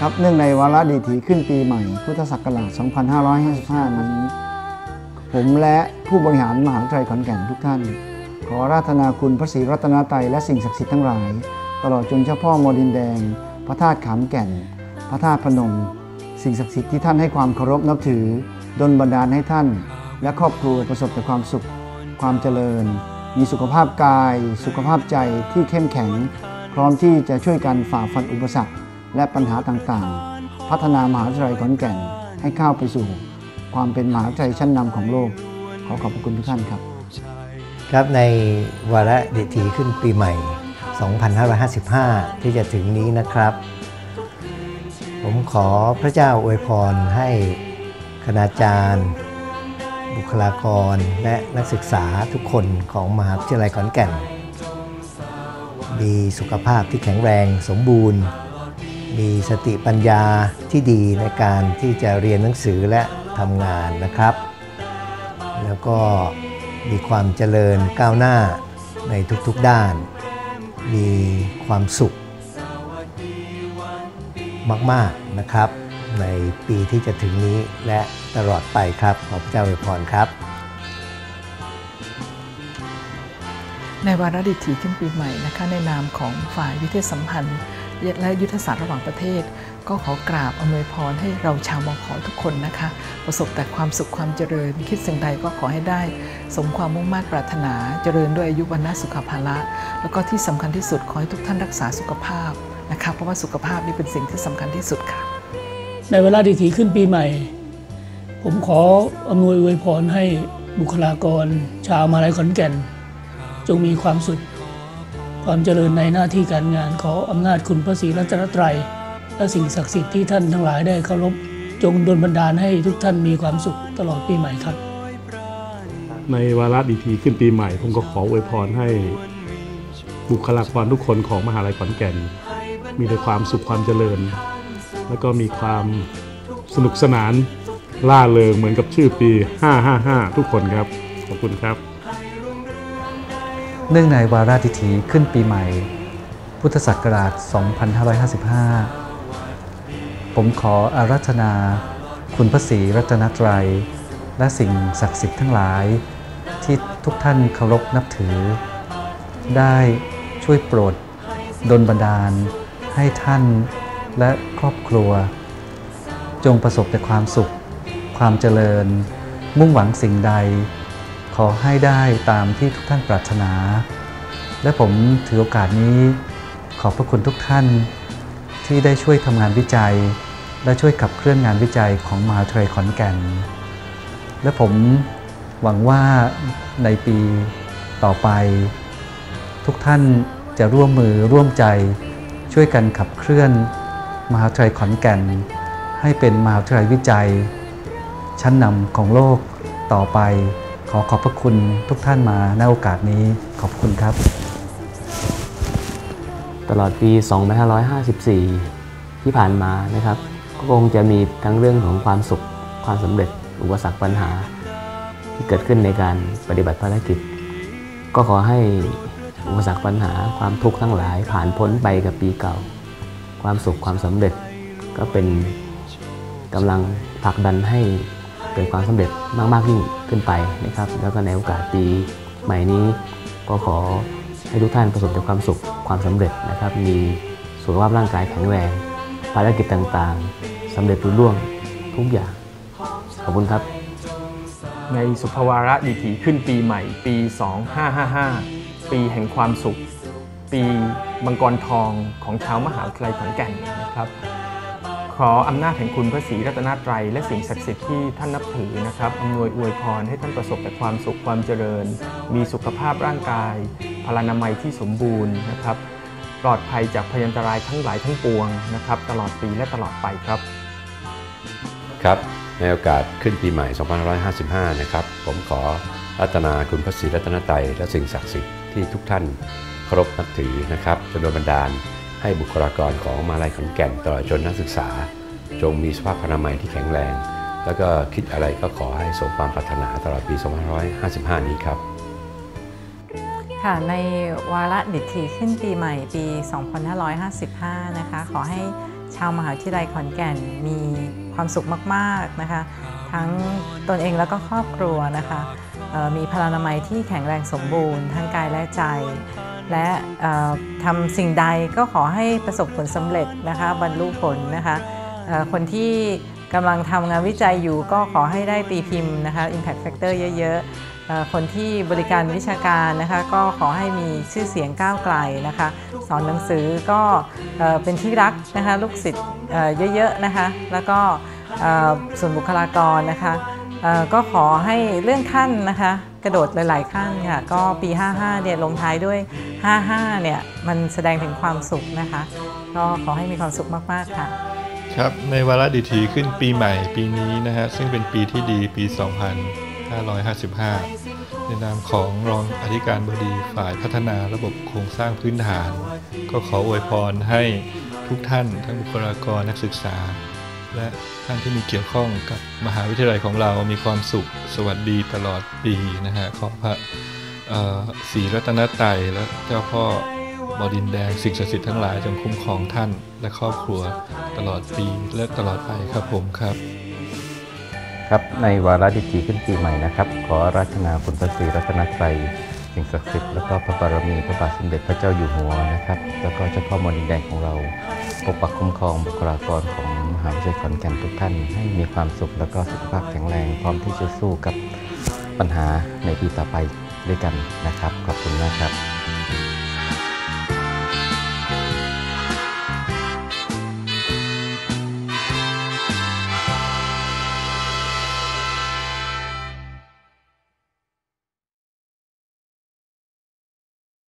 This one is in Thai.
ครับเนื่องในวาระดีถีขึ้นปีใหม่ พุทธศักราช 2555 นี้ ผมและผู้บริหารมหาวิทยาลัยขอนแก่นทุกท่าน ขอราธนาคุณพระศรีรัตนตรัยและสิ่งศักดิ์สิทธิ์ทั้งหลาย ตลอดจนเจ้าพ่อมอดินแดง พระธาตุขามแก่น พระธาตุพนม สิ่งศักดิ์สิทธิ์ที่ท่านให้ความเคารพนับถือดลบันดาลให้ท่าน และครอบครัวประสบแต่ความสุข ความเจริญ มีสุขภาพกาย สุขภาพใจที่เข้มแข็ง พร้อมที่จะช่วยกันฝ่าฟันอุปสรรค และปัญหาต่างๆ พัฒนามหาวิทยาลัยขอนแก่นให้ก้าวไปสู่ ความเป็นมหาวิทยาลัยชั้นนำของโลก ขอขอบคุณทุกท่านครับ ครับในวาระเดิถีขึ้นปีใหม่ 2555 ที่จะถึงนี้นะครับ ผมขอพระเจ้าอวยพรให้คณาจารย์ บุคลากร และนักศึกษาทุกคนของมหาวิทยาลัยขอนแก่น มีสุขภาพที่แข็งแรงสมบูรณ์ มีสติปัญญาที่ดีในการที่จะเรียนหนังสือและทำงานนะครับ แล้วก็มีความเจริญก้าวหน้าในทุกๆด้าน มีความสุขมาก ๆ นะครับ ในปีที่จะถึงนี้และตลอดไปครับ ขอพระเจ้าอวยพรครับ ในวาระดิถีขึ้นปีใหม่นะคะ ในนามของฝ่ายวิเทศสัมพันธ์ และยุทธศาสตร์ระหว่างประเทศ ก็ขอกราบอำนวยพรให้เราชาวมขอทุกคนนะคะ ประสบแต่ความสุขความเจริญ คิดสิ่งใดก็ขอให้ได้ สมความมุ่งมั่นปรารถนา เจริญด้วยอายุวันนาสุขภาละแล้วก็ที่สำคัญที่สุดขอให้ทุกท่านรักษาสุขภาพนะคะเพราะว่าสุขภาพนี่เป็นสิ่งที่สำคัญที่สุดค่ะ ในเวลาดีถีขึ้นปีใหม่ ผมขออำนวยอวยพรให้บุคลากร ชาวมาลัยขอนแก่น จงมีความสุข ความเจริญในหน้าที่การงานขออำนาจคุณพระศรีรัตนตรัย และสิ่งศักดิ์สิทธิ์ที่ท่านทั้งหลายได้เคารพจงดลบันดาลให้ทุกท่านมีความสุขตลอดปีใหม่ครับ ในวาระดีทีขึ้นปีใหม่ ผมก็ขออวยพรให้บุคลากรทุกคนของมหาลัยขอนแก่น มีแต่ความสุขความเจริญ แล้วก็มีความสนุกสนานล่าเริงเหมือนกับชื่อปี 555 ทุกคนครับ ขอบคุณครับ เนื่องในวาระดิถีขึ้นปีใหม่ พุทธศักราช 2555 ผมขออารัธนา คุณพระศรีรัตนตรัย และสิ่งศักดิ์สิทธิ์ทั้งหลาย ที่ทุกท่านเคารพนับถือ ได้ช่วยโปรดดลบันดาล ให้ท่านและครอบครัว จงประสบแต่ความสุข ความเจริญ มุ่งหวังสิ่งใด ขอให้ได้ตามที่ทุกท่านปรารถนา และผมถือโอกาสนี้ขอบพระคุณทุกท่านที่ได้ช่วยทำงานวิจัย และช่วยขับเคลื่อนงานวิจัยของมหาวิทยาลัยขอนแก่น และผมหวังว่าในปีต่อไป ทุกท่านจะร่วมมือร่วมใจ ช่วยกันขับเคลื่อน มหาวิทยาลัยขอนแก่น ให้เป็นมหาวิทยาลัยวิจัย ชั้นนำของโลกต่อไป ขอขอบพระคุณทุกท่านมาในโอกาสนี้ขอบคุณครับ ตลอดปี 2554 ที่ผ่านมานะครับก็คงจะมีทั้งเรื่องของความสุขความสำเร็จ อุปสรรคปัญหา ที่เกิดขึ้นในการปฏิบัติภารกิจ ก็ขอให้อุปสรรคปัญหาความทุกข์ทั้งหลายผ่านพ้นไปกับปีเก่า ความสุขความสำเร็จก็เป็นกำลังผลักดันให้ เกิดความสำเร็จมากๆยิ่งขึ้นไปนะครับ แล้วก็ในโอกาสปีใหม่นี้ก็ขอให้ทุกท่านประสบแต่ความสุขความสำเร็จนะครับ มีสุขภาพร่างกายแข็งแรงภารกิจต่างๆสำเร็จรุ่ล่วงทุกอย่าง ขอบคุณครับ ในสุภวาระดีถีขึ้นปีใหม่ ปี 2555 ปีแห่งความสุข ปีมังกรทองของชาวมหาวิทยาลัยขอนแก่นนะครับ ขออำนาจแห่งคุณพระศรีรัตนตรัยและสิ่งศักดิ์สิทธิ์ที่ท่านนับถือนะครับอำนวยอวยพรให้ท่านประสบแต่ความสุขความเจริญ มีสุขภาพร่างกาย พลานามัยที่สมบูรณ์นะครับ ปลอดภัยจากพยันตรายทั้งหลายทั้งปวงนะครับ ตลอดปีและตลอดไปครับ ครับในโอกาสขึ้นปีใหม่ 2555 นะครับ ผมขอรัตนาคุณพระศรีรัตนตรัยและสิ่งศักดิ์สิทธิ์ที่ทุกท่านเคารพนับถือนะครับจนโดนบันดาล ให้บุคลากรของมหาลัยขอนแก่นตลอดจนนักศึกษา จงมีสภาพพนามัยที่แข็งแรง แล้วก็คิดอะไรก็ขอให้สมความปรารถนาตลอดปี 2555 นี้ครับค่ะในวาระดิถีขึ้นปีใหม่ปี 2555 นะคะ ขอให้ชาวมหาวิทยาลัยขอนแก่นมีความสุขมากๆนะคะ ทั้งตนเองแล้วก็ครอบครัวนะคะมีพลานามัยที่แข็งแรงสมบูรณ์ทั้งกายและใจ และทำสิ่งใดก็ขอให้ประสบผลสำเร็จนะคะบรรลุผลนะคะคนที่กำลังทำงานวิจัยอยู่ก็ขอให้ได้ตีพิมพ์นะคะ Impact Factor เยอะๆ คนที่บริการวิชาการนะคะก็ขอให้มีชื่อเสียงก้าวไกลนะคะ สอนหนังสือก็เป็นที่รักนะคะลูกศิษย์เยอะๆนะคะ แล้วก็ส่วนบุคลากรนะคะก็ขอให้เลื่อนขั้นนะคะ กระโดดหลาย ๆขั้นค่ะ ก็ปี 55 เนี่ยลงท้ายด้วย 55 เนี่ย มันแสดงถึงความสุขนะคะ ก็ขอให้มีความสุขมาก ๆ ค่ะ ครับ ในวาระดิถีขึ้นปีใหม่ปีนี้นะฮะ ซึ่งเป็นปีที่ดีปี 2555 ในนามของรองอธิการบดีฝ่ายพัฒนาระบบโครงสร้างพื้นฐาน ก็ขออวยพรให้ทุกท่านทั้งบุคลากรนักศึกษา และท่านที่มีเกี่ยวข้องกับมหาวิทยาลัยของเรามีความสุขสวัสดีตลอดปีนะฮะขอพระศรีรัตนตรัยและเจ้าพ่อบอดินแดงสิ่งศักดิ์สิทธิ์ทั้งหลายจงคุ้มครองท่านและครอบครัวตลอดปีและตลอดไปครับผมครับ ครับในวาระดิถีขึ้นปีใหม่นะครับ ขอราธนาคุณพระศรีรัตนตรัยสิ่งศักดิ์สิทธิ์แล้วก็พระบารมีพระบาทสมเด็จพระเจ้าอยู่หัวนะครับ แล้วก็เจ้าพ่อมรดินแดงของเราปกปักคุ้มครองบุคลากรของ หาวิทยาลัยขอนแก่นทุกท่านให้มีความสุขแล้วก็สุขภาพแข็งแรง พร้อมที่จะสู้กับปัญหาในปีต่อไปด้วยกันนะครับ ขอบคุณมากครับ